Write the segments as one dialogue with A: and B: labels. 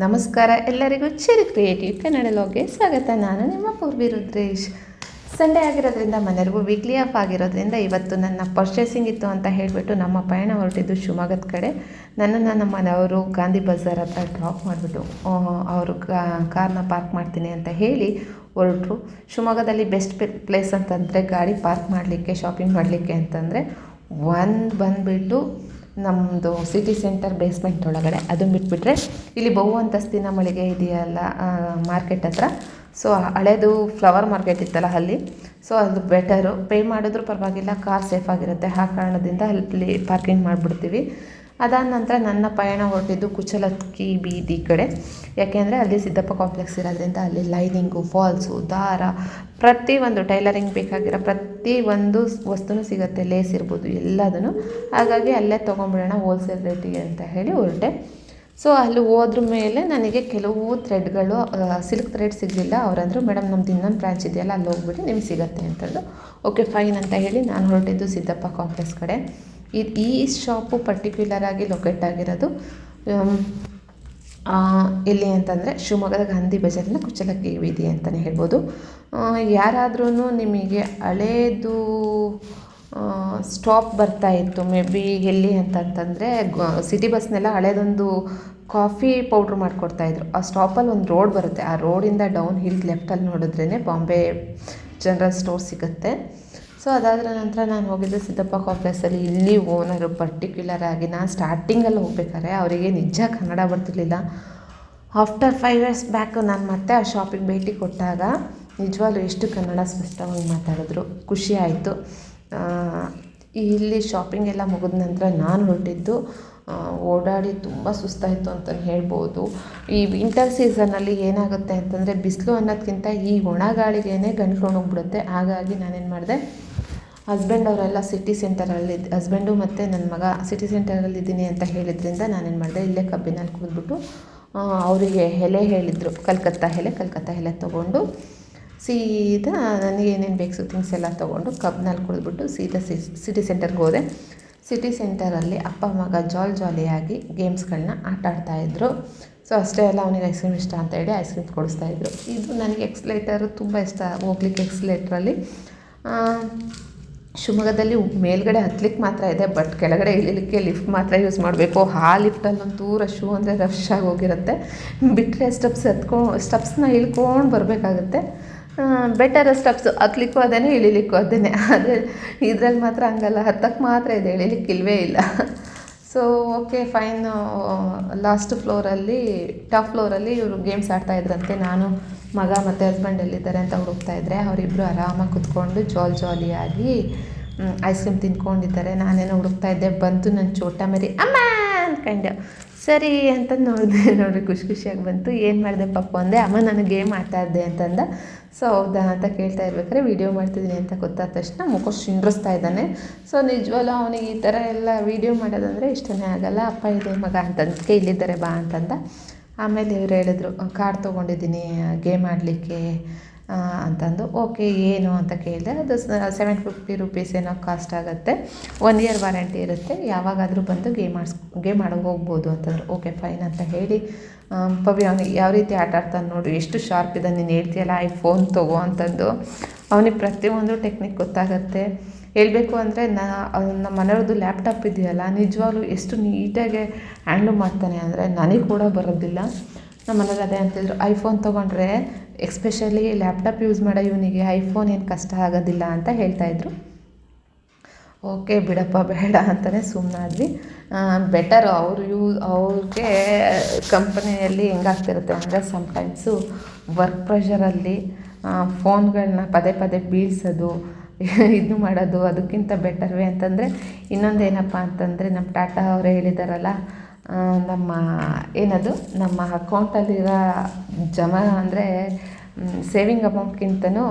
A: ನಮಸ್ಕಾರ ಎಲ್ಲರಿಗೂ ಚಿರಿ ಕ್ರಿಯೇಟಿವ್ ಕನ್ನಡ ಲಾಗ್ಗೆ ಸ್ವಾಗತ. ನಾನು ನಿಮ್ಮ ಪೂರ್ವಿ ರುದ್ರೇಶ್. ಸಂಡೇ ಆಗಿರೋದ್ರಿಂದ ಮನೆಯವ್ರಿಗೂ ವೀಕ್ಲಿ ಆಫ್ ಆಗಿರೋದ್ರಿಂದ ಇವತ್ತು ನನ್ನ ಪರ್ಚೇಸಿಂಗ್ ಇತ್ತು ಅಂತ ಹೇಳಿಬಿಟ್ಟು ನಮ್ಮ ಪಯಣ ಹೊರಟಿದ್ದು ಶಿವಮೊಗ್ಗದ ಕಡೆ. ನನ್ನನ್ನು ನಮ್ಮ ಮನೆಯವರು ಗಾಂಧಿ ಬಜಾರ್ ಹತ್ರ ಡ್ರಾಪ್ ಮಾಡಿಬಿಟ್ಟು ಅವರು ಕಾರ್ನ ಪಾರ್ಕ್ ಮಾಡ್ತೀನಿ ಅಂತ ಹೇಳಿ ಹೊರಟರು. ಶಿವಮೊಗ್ಗದಲ್ಲಿ ಬೆಸ್ಟ್ ಪ್ಲೇಸ್ ಅಂತಂದರೆ ಗಾಡಿ ಪಾರ್ಕ್ ಮಾಡಲಿಕ್ಕೆ ಶಾಪಿಂಗ್ ಮಾಡಲಿಕ್ಕೆ ಅಂತಂದರೆ ಒಂದು ಬಂದುಬಿಟ್ಟು ನಮ್ಮದು ಸಿಟಿ ಸೆಂಟರ್ ಬೇಸ್ಮೆಂಟ್ ಒಳಗಡೆ. ಅದನ್ನು ಬಿಟ್ಬಿಟ್ರೆ ಇಲ್ಲಿ ಬಹು ಅಂತಸ್ತಿನ ಮಳಿಗೆ ಇದೆಯಲ್ಲ ಮಾರ್ಕೆಟ್ ಹತ್ರ. ಸೊ ಹಳೇದು ಫ್ಲವರ್ ಮಾರ್ಕೆಟ್ ಇತ್ತಲ್ಲ ಅಲ್ಲಿ. ಸೊ ಅದು ಬೆಟರು ಪೇ ಮಾಡಿದ್ರೂ ಪರವಾಗಿಲ್ಲ ಕಾರ್ ಸೇಫ್ ಆಗಿರುತ್ತೆ. ಆ ಕಾರಣದಿಂದ ಅಲ್ಲಿ ಪಾರ್ಕಿಂಗ್ ಮಾಡಿಬಿಡ್ತೀವಿ. ಅದಾದ ನಂತರ ನನ್ನ ಪಯಣ ಹೊರಟಿದ್ದು ಕುಚಲಕ್ಕಿ ಬೀದಿ ಕಡೆ. ಯಾಕೆಂದರೆ ಅಲ್ಲಿ ಸಿದ್ದಪ್ಪ ಕಾಂಪ್ಲೆಕ್ಸ್ ಇರೋದ್ರಿಂದ ಅಲ್ಲಿ ಲೈನಿಂಗು ಫಾಲ್ಸು ದಾರ ಪ್ರತಿಯೊಂದು ಟೈಲರಿಂಗ್ ಬೇಕಾಗಿರೋ ಪ್ರತಿ ಒಂದು ವಸ್ತುನೂ ಸಿಗುತ್ತೆ ಲೇಸ್ ಇರ್ಬೋದು, ಎಲ್ಲದನ್ನು. ಹಾಗಾಗಿ ಅಲ್ಲೇ ತೊಗೊಂಬಿಡೋಣ ಹೋಲ್ಸೇಲ್ ರೇಟಿಗೆ ಅಂತ ಹೇಳಿ ಹೊರಟೆ. ಸೊ ಅಲ್ಲಿ ಹೋದ್ರ ಮೇಲೆ ನನಗೆ ಕೆಲವು ಥ್ರೆಡ್ಗಳು ಸಿಲ್ಕ್ ಥ್ರೆಡ್ ಸಿಗಲಿಲ್ಲ. ಅವರಂದರು, ಮೇಡಮ್, ನಮ್ದು ಇನ್ನೊಂದು ಬ್ರ್ಯಾಂಚ್ ಇದೆಯಲ್ಲ, ಅಲ್ಲಿ ಹೋಗ್ಬಿಟ್ಟು ನಿಮ್ಗೆ ಸಿಗುತ್ತೆ ಅಂತಂದು ಓಕೆ ಫೈನ್ ಅಂತ ಹೇಳಿ ನಾನು ಹೊರಟಿದ್ದು ಸಿದ್ದಪ್ಪ ಕಾಂಪ್ಲೆಕ್ಸ್ ಕಡೆ. ಇದು ಈ ಶಾಪು ಪರ್ಟಿಕ್ಯುಲರ್ ಆಗಿ ಲೊಕೇಟ್ ಆಗಿರೋದು ಎಲ್ಲಿ ಅಂತಂದರೆ ಶಿವಮೊಗ್ಗದ ಗಾಂಧಿ ಬಜಾರಿನ ಕುಚ್ಚಲಕ್ಕಿ ಬೀದಿ ಅಂತಲೇ ಹೇಳ್ಬೋದು. ಯಾರಾದ್ರೂ ನಿಮಗೆ ಹಳೇದು ಸ್ಟಾಪ್ ಬರ್ತಾ ಇತ್ತು ಮೇ ಬಿ ಎಲ್ಲಿ ಅಂತಂತಂದರೆ ಸಿಟಿ ಬಸ್ನೆಲ್ಲ ಹಳೇದೊಂದು ಕಾಫಿ ಪೌಡ್ರ್ ಮಾಡಿಕೊಡ್ತಾಯಿದ್ರು ಆ ಸ್ಟಾಪಲ್ಲಿ ಒಂದು ರೋಡ್ ಬರುತ್ತೆ. ಆ ರೋಡಿಂದ ಡೌನ್ ಹಿಲ್ ಲೆಫ್ಟಲ್ಲಿ ನೋಡಿದ್ರೇ ಬಾಂಬೆ ಜನರಲ್ ಸ್ಟೋರ್ ಸಿಗುತ್ತೆ. ಸೊ ಅದಾದ ನಂತರ ನಾನು ಹೋಗಿದ್ದೆ ಸಿದ್ದಪ್ಪ ಕಾಂಪ್ಲೆಕ್ಸಲ್ಲಿ ಇಲ್ಲಿ ಓನರು ಪರ್ಟಿಕ್ಯುಲರ್ ಆಗಿ ನಾನು ಸ್ಟಾರ್ಟಿಂಗಲ್ಲಿ ಹೋಗ್ಬೇಕಾದ್ರೆ ಅವರಿಗೆ ನಿಜ ಕನ್ನಡ ಬರ್ತಿರ್ಲಿಲ್ಲ. ಆಫ್ಟರ್ ಫೈವ್ ಇಯರ್ಸ್ ಬ್ಯಾಕ್ ನಾನು ಮತ್ತೆ ಆ ಶಾಪಿಗೆ ಭೇಟಿ ಕೊಟ್ಟಾಗ ನಿಜವಾಗ್ಲೂ ಎಷ್ಟು ಕನ್ನಡ ಸ್ಪಷ್ಟವಾಗಿ ಮಾತಾಡಿದ್ರು. ಖುಷಿ ಆಯಿತು. ಇಲ್ಲಿ ಶಾಪಿಂಗ್ ಎಲ್ಲ ಮುಗಿದ ನಂತರ ನಾನು ಹೊರಟಿದ್ದು ಓಡಾಡಿ ತುಂಬ ಸುಸ್ತಾಯಿತು ಅಂತ ಹೇಳ್ಬೋದು. ಈ ವಿಂಟರ್ ಸೀಸನಲ್ಲಿ ಏನಾಗುತ್ತೆ ಅಂತಂದರೆ ಬಿಸಿಲು ಅನ್ನೋದಕ್ಕಿಂತ ಈ ಒಣ ಗಾಳಿಗೇ ಗಂಟ್ಲೊಣೋಗ್ಬಿಡುತ್ತೆ ಹಾಗಾಗಿ ನಾನೇನು ಮಾಡಿದೆ ಹಸ್ಬೆಂಡ್ ಅವರೆಲ್ಲ ಸಿಟಿ ಸೆಂಟರಲ್ಲಿ ಹಸ್ಬೆಂಡು ಮತ್ತು ನನ್ನ ಮಗ ಸಿಟಿ ಸೆಂಟರಲ್ಲಿ ಇದ್ದೀನಿ ಅಂತ ಹೇಳಿದ್ರಿಂದ ನಾನೇನು ಮಾಡಿದೆ, ಇಲ್ಲೇ ಕಬ್ಬಿನಲ್ಲಿ ಕೂತ್ಬಿಟ್ಟು ಅವರಿಗೆ ಎಲೆ ಹೇಳಿದರು, ಕಲ್ಕತ್ತಾ ಎಲೆ ಕಲ್ಕತ್ತಾ ಎಲೆ ತೊಗೊಂಡು, ಸೀದಾ ನನಗೆ ಏನೇನು ಬೇಕು ಥಿಂಗ್ಸ್ ಎಲ್ಲ ತೊಗೊಂಡು ಕಬ್ನಲ್ಲಿ ಕುಡಿದ್ಬಿಟ್ಟು ಸೀದಾ ಸಿಟಿ ಸೆಂಟರ್ಗೆ ಹೋದೆ. ಸಿಟಿ ಸೆಂಟರಲ್ಲಿ ಅಪ್ಪ, ಮಗ ಜಾಲ್ ಜಾಲಿಯಾಗಿ ಗೇಮ್ಸ್ಗಳನ್ನ ಆಟ ಆಡ್ತಾಯಿದ್ರು ಸೊ ಅಷ್ಟೇ ಅಲ್ಲ, ಅವನಿಗೆ ಐಸ್ ಕ್ರೀಮ್ ಇಷ್ಟ ಅಂತ ಹೇಳಿ ಐಸ್ ಕ್ರೀಮ್ ಕೊಡಿಸ್ತಾಯಿದ್ರು ಇದು ನನಗೆ ಎಕ್ಸ್ಲೇಟರು ತುಂಬ ಇಷ್ಟ, ಹೋಗ್ಲಿಕ್ಕೆ ಎಕ್ಸ್ಲೇಟ್ರಲ್ಲಿ ಶಿವಮೊಗ್ಗದಲ್ಲಿ ಮೇಲ್ಗಡೆ ಹತ್ಲಿಕ್ಕೆ ಮಾತ್ರ ಇದೆ ಬಟ್ ಕೆಳಗಡೆ ಇಳಿಲಿಕ್ಕೆ ಲಿಫ್ಟ್ ಮಾತ್ರ ಯೂಸ್ ಮಾಡಬೇಕು. ಆ ಲಿಫ್ಟಲ್ಲಂತೂ ರಶ್ಶು ಅಂದರೆ ರಶ್ ಆಗಿ ಹೋಗಿರುತ್ತೆ. ಬಿಟ್ಟರೆ ಸ್ಟೆಪ್ಸ್ ಹತ್ಕೊ ಸ್ಟೆಪ್ಸ್ನ ಇಳ್ಕೊಂಡು ಬರಬೇಕಾಗುತ್ತೆ. ಬೆಟರ್ ಸ್ಟೆಪ್ಸು ಹತ್ಲಿಕ್ಕೂ ಅದೇ ಇಳಿಲಿಕ್ಕೂ ಅದೇ ಆದರೆ ಇದ್ರಲ್ಲಿ ಮಾತ್ರ ಹಂಗಲ್ಲ ಹತ್ತಕ್ಕೆ ಮಾತ್ರ ಇದೆ, ಇಳಿಲಿಕ್ಕೆ ಇಲ್ಲವೇ ಇಲ್ಲ. ಸೊ ಓಕೆ ಫೈನ್ ಲಾಸ್ಟ್ ಫ್ಲೋರಲ್ಲಿ ಟಾಪ್ ಫ್ಲೋರಲ್ಲಿ ಇವರು ಗೇಮ್ಸ್ ಆಡ್ತಾ ಇದ್ರಂತೆ. ನಾನು ಮಗ ಮತ್ತು ಹಸ್ಬೆಂಡ್ ಎಲ್ಲಿದ್ದಾರೆ ಅಂತ ಹುಡುಕ್ತಾ ಇದ್ದರೆ ಅವರಿಬ್ಬರು ಆರಾಮಾಗಿ ಕುತ್ಕೊಂಡು ಜಾಲ್ ಜಾಲಿಯಾಗಿ ಐಸ್ ಕ್ರೀಮ್ ತಿನ್ಕೊಂಡಿದ್ದಾರೆ. ನಾನೇನೋ ಹುಡುಕ್ತಾ ಇದ್ದೆ, ಬಂತು ನನ್ನ ಚೋಟ ಮರಿ, ಅಮ್ಮ! ಅಂದ್ಕೊಂಡೆ ಸರಿ ಅಂತ ನೋಡಿದೆ ನೋಡಿ ಖುಷಿ ಖುಷಿಯಾಗಿ ಬಂತು. ಏನು ಮಾಡಿದೆ ಪಪ್ಪ ಅಂದೆ ಅಮ್ಮ, ನಾನು ಗೇಮ್ ಆಡ್ತಾ ಇದ್ದೆ ಅಂತಂದ. ಸೊ ಹೌದಾ ಅಂತ ಕೇಳ್ತಾ ಇರ್ಬೇಕಾದ್ರೆ, ವೀಡಿಯೋ ಮಾಡ್ತಿದ್ದೀನಿ ಅಂತ ಗೊತ್ತಾದ ತಕ್ಷಣ ಮುಖ ಶಿಂಡ್ರಿಸ್ತಾ ಇದ್ದಾನೆ. ಸೊ ನಿಜವಲ್ಲೂ ಅವನಿಗೆ ಈ ಥರ ಎಲ್ಲ ವೀಡಿಯೋ ಮಾಡೋದಂದರೆ ಇಷ್ಟನೇ ಆಗಲ್ಲ. ಅಪ್ಪ ಇದೆ ಮಗ ಅಂತಂದಕ್ಕೆ ಇಲ್ಲಿದ್ದಾರೆ ಬಾ ಅಂತಂದ. ಆಮೇಲೆ ಇವ್ರು ಹೇಳಿದ್ರು ಕಾರ್ ತೊಗೊಂಡಿದ್ದೀನಿ ಗೇಮ್ ಆಡಲಿಕ್ಕೆ ಅಂತಂದು ಓಕೆ ಏನು? ಅಂತ ಕೇಳಿದೆ. ಅದು ಸೆವೆನ್ ಫಿಫ್ಟಿ ರುಪೀಸ್ ಏನೋ ಕಾಸ್ಟ್ ಆಗುತ್ತೆ. ಒನ್ ಇಯರ್ ವಾರಂಟಿ ಇರುತ್ತೆ. ಯಾವಾಗಾದರೂ ಬಂದು ಗೇಮ್ ಆಡ್ಸ್ ಗೇಮ್ ಆಡೋಕೆ ಹೋಗ್ಬೋದು ಅಂತಂದ್ರು. ಓಕೆ ಫೈನ್ ಅಂತ ಹೇಳಿ ಪವಿ ಅವನು ಯಾವ ರೀತಿ ಆಟ ಆಡ್ತಾನೆ ನೋಡು, ಎಷ್ಟು ಶಾರ್ಪ್ ಇದೆ, ನೀನು ಹೇಳ್ತೀಯಲ್ಲ ಐ ಫೋನ್ ತಗೋ ಅಂತಂದು. ಅವನಿಗೆ ಪ್ರತಿಯೊಂದು ಟೆಕ್ನಿಕ್ ಗೊತ್ತಾಗತ್ತೆ. ಹೇಳಬೇಕು ಅಂದರೆ ನಾ ನಮ್ಮ ಮನೆಯವ್ರದ್ದು ಲ್ಯಾಪ್ಟಾಪ್ ಇದೆಯಲ್ಲ, ನಿಜವಾಗ್ಲೂ ಎಷ್ಟು ನೀಟಾಗಿ ಹ್ಯಾಂಡ್ಲ್ ಮಾಡ್ತಾನೆ ಅಂದರೆ ನನಗೆ ಕೂಡ ಬರೋದಿಲ್ಲ. ನಮ್ಮ ಮನೇಲಿ ಅದೇ ಅಂತಿದ್ರು ಐಫೋನ್ ತೊಗೊಂಡ್ರೆ ಎಕ್ಸ್ಪೆಷಲಿ ಲ್ಯಾಪ್ಟಾಪ್ ಯೂಸ್ ಮಾಡೋ ಇವನಿಗೆ ಐಫೋನ್ ಏನು ಕಷ್ಟ ಆಗೋದಿಲ್ಲ ಅಂತ ಹೇಳ್ತಾಯಿದ್ರು ಓಕೆ ಬಿಡಪ್ಪ, ಬೇಡ ಅಂತಲೇ ಸುಮ್ಮನಾದ್ವಿ ಬೆಟರ್ ಅವರು ಯೂ, ಅವ್ರಿಗೆ ಕಂಪನಿಯಲ್ಲಿ ಹೆಂಗಾಗ್ತಿರುತ್ತೆ ಅಂದರೆ ಸಮ್ಟೈಮ್ಸು ವರ್ಕ್ ಪ್ರೆಷರಲ್ಲಿ ಫೋನ್ಗಳನ್ನ ಪದೇ ಪದೇ ಬೀಳ್ಸೋದು ಇದು ಮಾಡೋದು, ಅದಕ್ಕಿಂತ ಬೆಟರ್ವೇ ಅಂತಂದರೆ ಇನ್ನೊಂದು ಏನಪ್ಪ ಅಂತಂದರೆ ನಮ್ಮ ಟಾಟಾ ಅವರೇ ಹೇಳಿದಾರಲ್ಲ ನಮ್ಮ ಏನದು, ನಮ್ಮ ಅಕೌಂಟಲ್ಲಿರೋ ಜಮಾ ಅಂದರೆ ಸೇವಿಂಗ್ ಅಮೌಂಟ್ಗಿಂತನೂ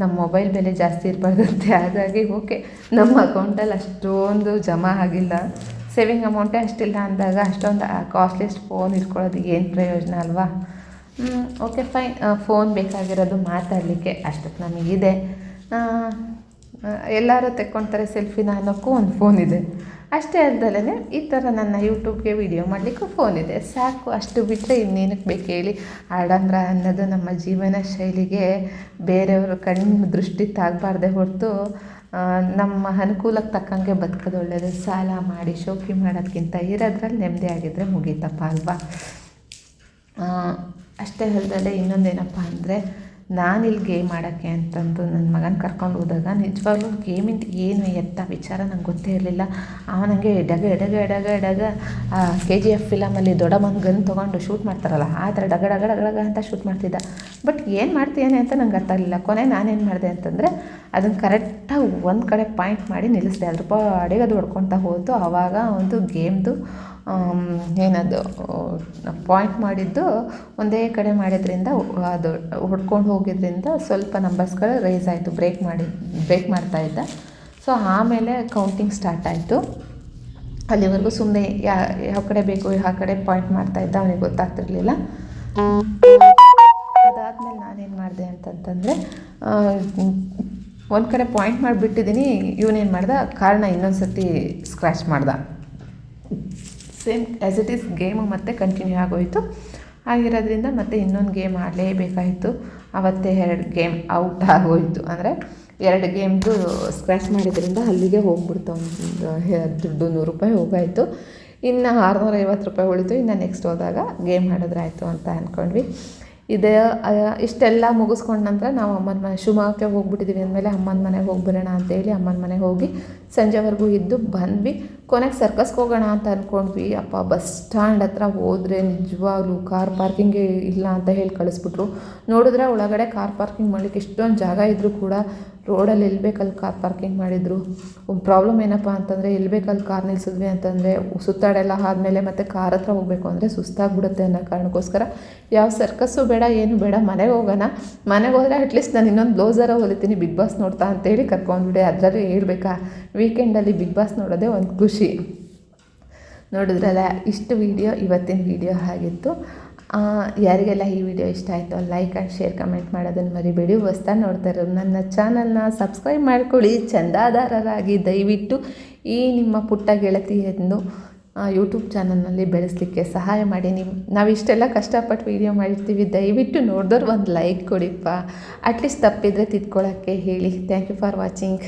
A: ನಮ್ಮ ಮೊಬೈಲ್ ಬೆಲೆ ಜಾಸ್ತಿ ಇರಬಾರ್ದಂತೆ. ಹಾಗಾಗಿ ಓಕೆ, ನಮ್ಮ ಅಕೌಂಟಲ್ಲಿ ಅಷ್ಟೊಂದು ಜಮಾ ಆಗಿಲ್ಲ. ಸೇವಿಂಗ್ ಅಮೌಂಟೇ ಅಷ್ಟಿಲ್ಲ ಅಂದಾಗ ಅಷ್ಟೊಂದು ಕಾಸ್ಟ್ಲಿಸ್ಟ್ ಫೋನ್ ಇಟ್ಕೊಳ್ಳೋದು ಏನು ಪ್ರಯೋಜನ ಅಲ್ವಾ? ಓಕೆ ಫೈನ್ ಫೋನ್ ಬೇಕಾಗಿರೋದು ಮಾತಾಡಲಿಕ್ಕೆ ಅಷ್ಟಕ್ಕೆ ನಮಗಿದೆ. ಎಲ್ಲರೂ ತೆಕ್ಕೊಳ್ತಾರೆ ಸೆಲ್ಫಿನ ಅನ್ನೋಕ್ಕೂ ಒಂದು ಫೋನ್ ಇದೆ. ಅಷ್ಟೇ ಅಲ್ದಲೇ ಈ ಥರ ನನ್ನ ಯೂಟ್ಯೂಬ್ಗೆ ವಿಡಿಯೋ ಮಾಡಲಿಕ್ಕೂ ಫೋನ್ ಇದೆ. ಸಾಕು, ಅಷ್ಟು ಬಿಟ್ಟರೆ ಇನ್ನೇನಕ್ಕೆ ಬೇಕು ಹೇಳಿ? ಆಡಂಬರ ಅನ್ನೋದು ನಮ್ಮ ಜೀವನ ಶೈಲಿಗೆ ಬೇರೆಯವರು ಕಣ್ಣು ದೃಷ್ಟಿ ತಾಗಬಾರ್ದೆ ಹೊರತು ನಮ್ಮ ಅನುಕೂಲಕ್ಕೆ ತಕ್ಕಂಗೆ ಬದುಕೋದು ಒಳ್ಳೆಯದು ಸಾಲ ಮಾಡಿ, ಶೋಕಿ ಮಾಡೋದಕ್ಕಿಂತ ಇರೋದ್ರಲ್ಲಿ ನೆಮ್ಮದಿ ಆಗಿದ್ದರೆ ಮುಗೀತಪ್ಪ ಅಲ್ವಾ? ಅಷ್ಟೇ ಅಲ್ಲದೆ ಇನ್ನೊಂದೇನಪ್ಪ ಅಂದರೆ ನಾನಿಲ್ಲಿ ಗೇಮ್ ಆಡೋಕ್ಕೆ ಅಂತಂದು ನನ್ನ ಮಗನ ಕರ್ಕೊಂಡು ಹೋದಾಗ ನಿಜವಾಗ್ಲೂ ಗೇಮಿಂದ ಏನು ಎತ್ತ ವಿಚಾರ ನಂಗೆ ಗೊತ್ತೇ ಇರಲಿಲ್ಲ. ಅವನಿಗೆ ಡಗ ಎಡಗ ಎಡಗ ಎಡಗ ಕೆ ಜಿ ಎಫ್ ಫಿಲಮಲ್ಲಿ ದೊಡ್ಡಮ್ಮನ ಗನ್ ತೊಗೊಂಡು ಶೂಟ್ ಮಾಡ್ತಾರಲ್ಲ, ಆ ಥರ ಡಗ ಡಗ ಡಗ ಅಂತ ಶೂಟ್ ಮಾಡ್ತಿದ್ದ. ಬಟ್ ಏನು ಮಾಡ್ತೀಯಾನೆ ಅಂತ ನಂಗೆ ಅರ್ಥ ಆಗಲಿಲ್ಲ. ಕೊನೆ ನಾನೇನು ಮಾಡಿದೆ ಅಂತಂದರೆ ಅದನ್ನು ಕರೆಕ್ಟಾಗಿ ಒಂದು ಕಡೆ ಪಾಯಿಂಟ್ ಮಾಡಿ ನಿಲ್ಲಿಸಿದೆ ಅದ್ರ ಪಾಡಿಗೆ ಅದು ಹೊಡ್ಕೊತಾ ಹೋಯ್ತು ಆವಾಗ ಒಂದು ಗೇಮ್ದು ಏನದು ಪಾಯಿಂಟ್ ಮಾಡಿದ್ದು ಒಂದೇ ಕಡೆ ಮಾಡಿದ್ರಿಂದ ಅದು ಹುಡ್ಕೊಂಡು ಹೋಗಿದ್ರಿಂದ ಸ್ವಲ್ಪ ನಂಬರ್ಸ್ಗಳು ರೈಸ್ ಆಯಿತು ಬ್ರೇಕ್ ಮಾಡಿ ಬ್ರೇಕ್ ಮಾಡ್ತಾ ಇದ್ದ. ಸೊ ಆಮೇಲೆ ಕೌಂಟಿಂಗ್ ಸ್ಟಾರ್ಟ್ ಆಯಿತು. ಅಲ್ಲಿವರೆಗೂ ಸುಮ್ಮನೆ ಯಾ, ಯಾವ ಕಡೆ ಬೇಕು, ಯಾವ ಕಡೆ ಪಾಯಿಂಟ್ ಮಾಡ್ತಾ ಇದ್ದ ಅವನಿಗೆ ಗೊತ್ತಾಗ್ತಿರ್ಲಿಲ್ಲ. ಅದಾದಮೇಲೆ ನಾನೇನು ಮಾಡಿದೆ ಅಂತಂತಂದರೆ ಒಂದು ಕಡೆ ಪಾಯಿಂಟ್ ಮಾಡಿಬಿಟ್ಟಿದ್ದೀನಿ ಇವನೇನು ಮಾಡ್ದೆ, ಕಾರಣ ಇನ್ನೊಂದು ಸರ್ತಿ ಸ್ಕ್ರ್ಯಾಚ್ ಮಾಡ್ದ. Same as it is game ಮತ್ತೆ ಕಂಟಿನ್ಯೂ ಆಗೋಯಿತು. ಆಗಿರೋದ್ರಿಂದ ಮತ್ತೆ ಇನ್ನೊಂದು ಗೇಮ್ ಆಡಲೇಬೇಕಾಯಿತು. ಅವತ್ತೇ ಎರಡು ಗೇಮ್ ಔಟ್ ಆಗೋಯಿತು. ಅಂದರೆ ಎರಡು ಗೇಮ್ದು ಸ್ಕ್ರ್ಯಾಚ್ ಮಾಡಿದ್ರಿಂದ ಅಲ್ಲಿಗೆ ಹೋಗ್ಬಿಡ್ತು. ಒಂದು ದುಡ್ಡು ನೂರು ರೂಪಾಯಿ ಹೋಗಾಯಿತು. ಇನ್ನು ಆರುನೂರ ಐವತ್ತು ರೂಪಾಯಿ ಉಳಿತು. ಇನ್ನು ನೆಕ್ಸ್ಟ್ ಹೋದಾಗ ಗೇಮ್ ಆಡಿದ್ರೆ ಆಯಿತು ಅಂತ ಅಂದ್ಕೊಂಡ್ವಿ ಇದೇ ಇಷ್ಟೆಲ್ಲ ಮುಗಿಸ್ಕೊಂಡ ನಂತರ ನಾವು ಅಮ್ಮನ ಮನೆ, ಶಿವಮೊಗ್ಗಕ್ಕೆ ಹೋಗ್ಬಿಟ್ಟಿದ್ದೀವಿ ಅಂದಮೇಲೆ ಅಮ್ಮನ ಮನೆಗೆ ಹೋಗ್ಬರೋಣ ಅಂತೇಳಿ ಅಮ್ಮನ ಮನೆಗೆ ಹೋಗಿ ಸಂಜೆವರೆಗೂ ಇದ್ದು ಬಂದ್ವಿ. ಕೊನೆಗೆ ಸರ್ಕಸ್ಗೆ ಹೋಗೋಣ ಅಂತ ಅಂದ್ಕೊಂಡ್ವಿ ಅಪ್ಪ ಬಸ್ ಸ್ಟ್ಯಾಂಡ್ ಹತ್ರ ಹೋದರೆ ನಿಜವಾಗ್ಲೂ ಕಾರ್ ಪಾರ್ಕಿಂಗೇ ಇಲ್ಲ ಅಂತ ಹೇಳಿ ಕಳಿಸ್ಬಿಟ್ರು. ನೋಡಿದ್ರೆ ಒಳಗಡೆ ಕಾರ್ ಪಾರ್ಕಿಂಗ್ ಮಾಡ್ಲಿಕ್ಕೆ ಎಷ್ಟೊಂದು ಜಾಗ ಇದ್ದರೂ ಕೂಡ ರೋಡಲ್ಲಿ ಎಲ್ಲಿ ಬೇಕಲ್ಲಿ ಕಾರ್ ಪಾರ್ಕಿಂಗ್ ಮಾಡಿದರು. ಪ್ರಾಬ್ಲಮ್ ಏನಪ್ಪ ಅಂತಂದರೆ ಎಲ್ಲಿ ಬೇಕಲ್ಲಿ ಕಾರ್ ನಿಲ್ಸಿದ್ವಿ ಅಂತಂದರೆ ಸುತ್ತಾಡೆಲ್ಲ ಆದಮೇಲೆ ಮತ್ತೆ ಕಾರ್ ಹತ್ರ ಹೋಗಬೇಕು ಅಂದರೆ ಸುಸ್ತಾಗ್ಬಿಡುತ್ತೆ ಅನ್ನೋ ಕಾರಣಕ್ಕೋಸ್ಕರ ಯಾವ ಸರ್ಕಸ್ಸು ಬೇಡ, ಏನು ಬೇಡ, ಮನೆಗೆ ಹೋಗೋಣ. ಮನೆಗೆ ಹೋದರೆ ಅಟ್ಲೀಸ್ಟ್ ನಾನು ಇನ್ನೊಂದು ಬ್ಲೌಸರ ಹೊಲಿತೀನಿ, ಬಿಗ್ ಬಾಸ್ ನೋಡ್ತಾ ಅಂತೇಳಿ ಕರ್ಕೊಂಡ್ಬಿಡಿ. ಅದರಲ್ಲೂ ಹೇಳ್ಬೇಕಾ ವೀಕೆಂಡಲ್ಲಿ ಬಿಗ್ ಬಾಸ್ ನೋಡೋದೇ ಒಂದು ಖುಷಿ. ನೋಡಿದ್ರಲ್ಲ, ಇಷ್ಟು ವೀಡಿಯೋ ಇವತ್ತಿನ ವೀಡಿಯೋ ಆಗಿತ್ತು ಯಾರಿಗೆಲ್ಲ ಈ ವಿಡಿಯೋ ಇಷ್ಟ ಆಯಿತು ಲೈಕ್ ಆ್ಯಂಡ್ ಶೇರ್ ಕಮೆಂಟ್ ಮಾಡೋದನ್ನು ಮರಿಬೇಡಿ. ಹೊಸ್ತಾ ನೋಡ್ತಾ ಇರೋದು ನನ್ನ ಚಾನಲ್ನ ಸಬ್ಸ್ಕ್ರೈಬ್ ಮಾಡ್ಕೊಳ್ಳಿ. ಚಂದಾದಾರರಾಗಿ ದಯವಿಟ್ಟು ಈ ನಿಮ್ಮ ಪುಟ್ಟ ಗೆಳತಿಯನ್ನು ಯೂಟ್ಯೂಬ್ ಚಾನಲ್ನಲ್ಲಿ ಬೆಳೆಸಲಿಕ್ಕೆ ಸಹಾಯ ಮಾಡಿ. ನಿಮ್ಮ ನಾವು ಇಷ್ಟೆಲ್ಲ ಕಷ್ಟಪಟ್ಟು ವೀಡಿಯೋ ಮಾಡಿರ್ತೀವಿ. ದಯವಿಟ್ಟು ನೋಡಿದವ್ರು ಒಂದು ಲೈಕ್ ಕೊಡಿಪ್ಪ. ಅಟ್ಲೀಸ್ಟ್ ತಪ್ಪಿದರೆ ತಿದ್ಕೊಳ್ಳೋಕ್ಕೆ ಹೇಳಿ. Thank you for watching